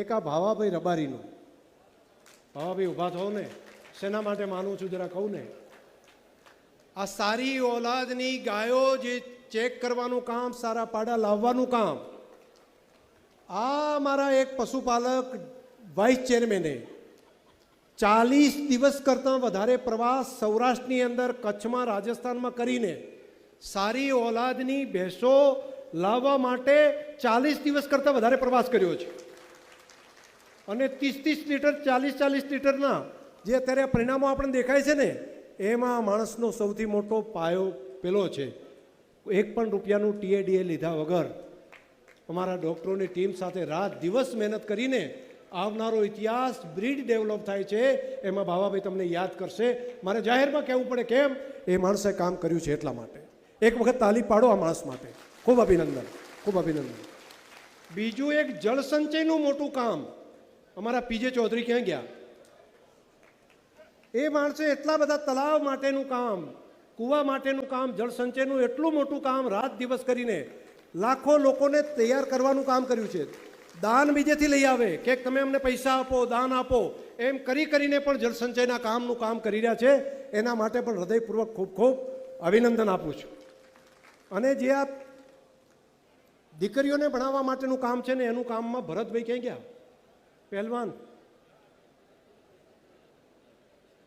એક આ ભાવાભાઈ રબારીનું. ભાવાભાઈ ઊભા થો ને. શેના માટે માનું છું જરા કહું ને. આ સારી ઓલાદની ગાયો જે ચેક કરવાનું કામ, સારા પાડા લાવવાનું કામ, આ મારા એક પશુપાલક વાઇસ ચેરમેને ચાલીસ દિવસ કરતાં વધારે પ્રવાસ સૌરાષ્ટ્રની અંદર કચ્છમાં, રાજસ્થાનમાં કરીને સારી ઓલાદની ભેંસો લાવવા માટે ચાલીસ દિવસ કરતાં વધારે પ્રવાસ કર્યો છે. અને ત્રીસ ત્રીસ લીટર, ચાલીસ ચાલીસ લીટરના જે અત્યારે પરિણામો આપણને દેખાય છે ને, એમાં માણસનો સૌથી મોટો પાયો પેલો છે. એક પણ રૂપિયાનું ટીએડીએ લીધા વગર અમારા ડૉક્ટરોની ટીમ સાથે રાત દિવસ મહેનત કરીને આવનારો ઇતિહાસ બ્રીડ ડેવલપ થાય છે. એમાં ભાવાભાઈ તમને યાદ કરશે. મારે જાહેરમાં કહેવું પડે કેમ? એ માણસે કામ કર્યું છે એટલા માટે. એક વખત તાલી પાડો આ માણસ માટે. ખૂબ અભિનંદન. ખૂબ અભિનંદન. બીજું એક જળસંચયનું મોટું કામ. અમારા પીજે ચૌધરી ક્યાં ગયા? એ માણસે એટલા બધા તલાવ માટેનું કામ, કૂવા માટેનું કામ જળસંચયનું એટલું મોટું કામ રાત દિવસ કરીને લાખો લોકોને તૈયાર કરવાનું કામ કર્યું છે. દાન બીજેથી લઈ આવે કે તમે અમને પૈસા આપો, દાન આપો, એમ કરી કરીને પણ જળસંચયના કામનું કામ કરી રહ્યા છે. એના માટે પણ હૃદયપૂર્વક ખૂબ ખૂબ અભિનંદન આપું છું. અને જે આ દીકરીઓને ભણાવવા માટેનું કામ છે ને, એનું કામમાં ભરતભાઈ ક્યાં ગયા? પહેલવાન,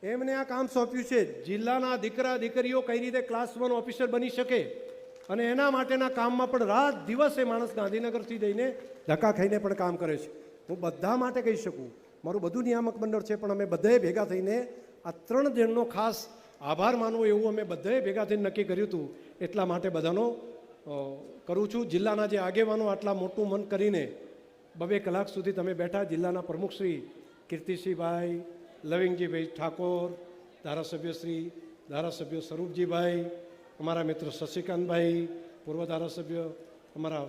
એમને આ કામ સોંપ્યું છે. જિલ્લાના દીકરા દીકરીઓ કઈ રીતે ક્લાસ વન ઓફિસર બની શકે? અને એના માટેના કામમાં પણ રાત દિવસ એ માણસ ગાંધીનગરથી જઈને ધક્કા ખાઈને પણ કામ કરે છે. હું બધા માટે કહી શકું, મારું બધું નિયામક મંડળ છે, પણ અમે બધાએ ભેગા થઈને આ ત્રણ જણનો ખાસ આભાર માનવો એવું અમે બધાએ ભેગા થઈને નક્કી કર્યું હતું. એટલા માટે બધાનો કરું છું. જિલ્લાના જે આગેવાનો આટલા મોટું મન કરીને બબે કલાક સુધી તમે બેઠા જિલ્લાના પ્રમુખ શ્રી કીર્તિસિંહભાઈ, લવિંગજીભાઈ ઠાકોર, ધારાસભ્ય શ્રી ધારાસભ્ય સ્વરૂપજીભાઈ, અમારા મિત્ર શશિકાંતભાઈ, પૂર્વ ધારાસભ્ય અમારા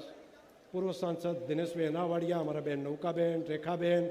પૂર્વ સાંસદ દિનેશભાઈ અનાવાડિયા અમારા બેન નૌકાબેન, રેખાબેન